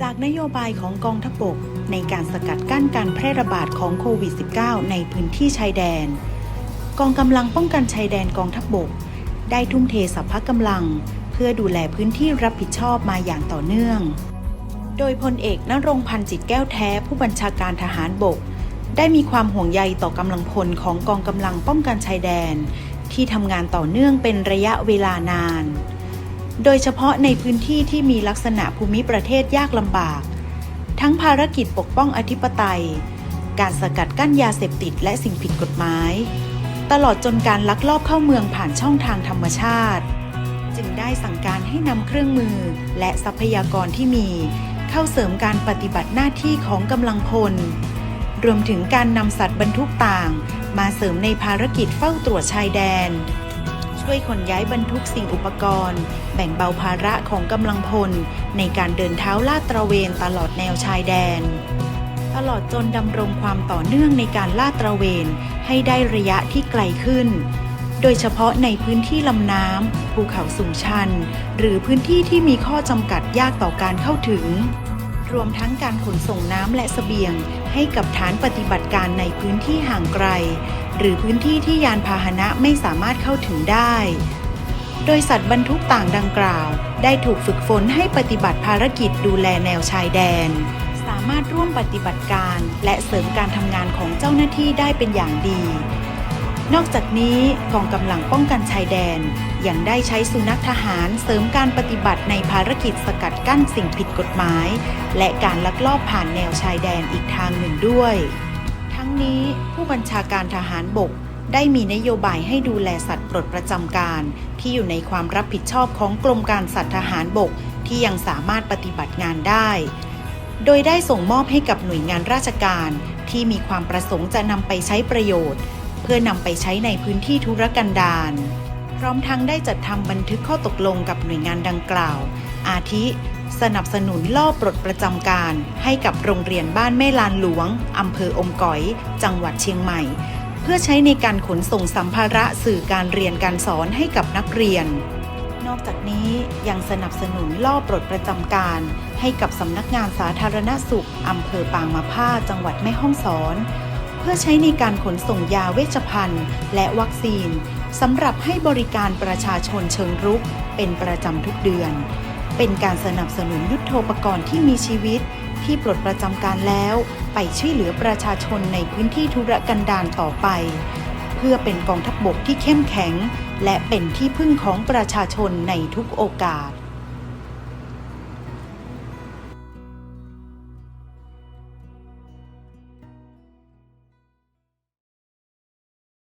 จากนโยบายของกองทัพบกในการสกัดกั้นการแพร่ระบาดของโควิด -19 ในพื้นที่ชายแดน กองกำลังป้องกันชายแดนกองทัพบก ได้ทุ่มเทสรรพกำลัง เพื่อดูแลพื้นที่รับผิดชอบมาอย่างต่อเนื่อง โดยพลเอกนรงพันธ์จิตแก้วแท้ผู้บัญชาการทหารบก ได้มีความห่วงใยต่อกำลังพลของกองกำลังป้องกันชายแดน ที่ทำงานต่อเนื่องเป็นระยะเวลานาน โดยเฉพาะในพื้นที่ที่มีลักษณะภูมิประเทศยากลำบาก ทั้งภารกิจปกป้องอธิปไตย การสกัดกั้นยาเสพติดและสิ่งผิดกฎหมาย ตลอดจนการลักลอบเข้าเมืองผ่านช่องทางธรรมชาติ จึงได้สั่งการให้นำเครื่องมือและทรัพยากรที่มี เข้าเสริมการปฏิบัติหน้าที่ของกำลังพล รวมถึงการนำสัตว์บรรทุกต่าง มาเสริมในภารกิจเฝ้าตรวจชายแดน ช่วยขนย้ายบรรทุกสิ่งอุปกรณ์ แบ่งเบาภาระของกำลังพล ในการเดินเท้าลาดตระเวนตลอดแนวชายแดน ตลอดจนดำรงความต่อเนื่องในการลาดตระเวนให้ได้ระยะที่ไกลขึ้น โดยเฉพาะในพื้นที่ลำน้ำภูเขาสูงชัน หรือพื้นที่ที่มีข้อจำกัดยากต่อการเข้าถึง รวมทั้งการขนส่งน้ำและเสบียง ให้กับฐานปฏิบัติการในพื้นที่ห่างไกล หรือพื้นที่ที่ยานพาหนะไม่สามารถเข้าถึงได้ โดยสัตว์บรรทุกต่างดังกล่าว ได้ถูกฝึกฝนให้ปฏิบัติภารกิจดูแลแนวชายแดน สามารถร่วมปฏิบัติการ และเสริมการทำงานของเจ้าหน้าที่ได้เป็นอย่างดี นอกจากนี้กองกำลังป้องกันชายแดน ยังได้ใช้สุนัขทหารเสริมการปฏิบัติในภารกิจสกัดกั้นสิ่งผิดกฎหมาย และการลักลอบผ่านแนวชายแดนอีกทางหนึ่งด้วย ทั้งนี้ผู้บัญชาการทหารบกได้มีนโยบายให้ดูแลสัตว์ปลดประจำการ ที่อยู่ในความรับผิดชอบของกรมการสัตว์ทหารบกที่ยังสามารถปฏิบัติงานได้ โดยได้ส่งมอบให้กับหน่วยงานราชการที่มีความประสงค์จะนำไปใช้ประโยชน์ พื่อนำไปใช้ในพื้นที่ธุรกันดารพร้อมทั้งได้จัดทำบันทึกข้อตกลงกับหน่วยงานดังกล่าว อาทิ สนับสนุนล่อปลดประจำการ ให้กับโรงเรียนบ้านแม่ลานหลวงอำเภออมก๋อย จังหวัดเชียงใหม่ เพื่อใช้ในการขนส่งสัมภาระสื่อการเรียนการสอนให้กับนักเรียน นอกจากนี้ยังสนับสนุนล่อปลดประจำการ ให้กับสำนักงานสาธารณสุขอำเภอปางมะผ้าจังหวัดแม่ฮ่องสอน พื่อใช้ในการขนส่งยาเวชภัณฑ์ และวัคซีนสำหรับให้บริการประชาชนเชิงรุก เป็นประจำทุกเดือน เป็นการสนับสนุนยุทโธปกรณ์ที่มีชีวิต ที่ปลดประจำการแล้ว ไปช่วยเหลือประชาชนในพื้นที่ธุรกันดารต่อไป เพื่อเป็นกองทัพบกที่เข้มแข็ง และเป็นที่พึ่งของประชาชนในทุกโอกาส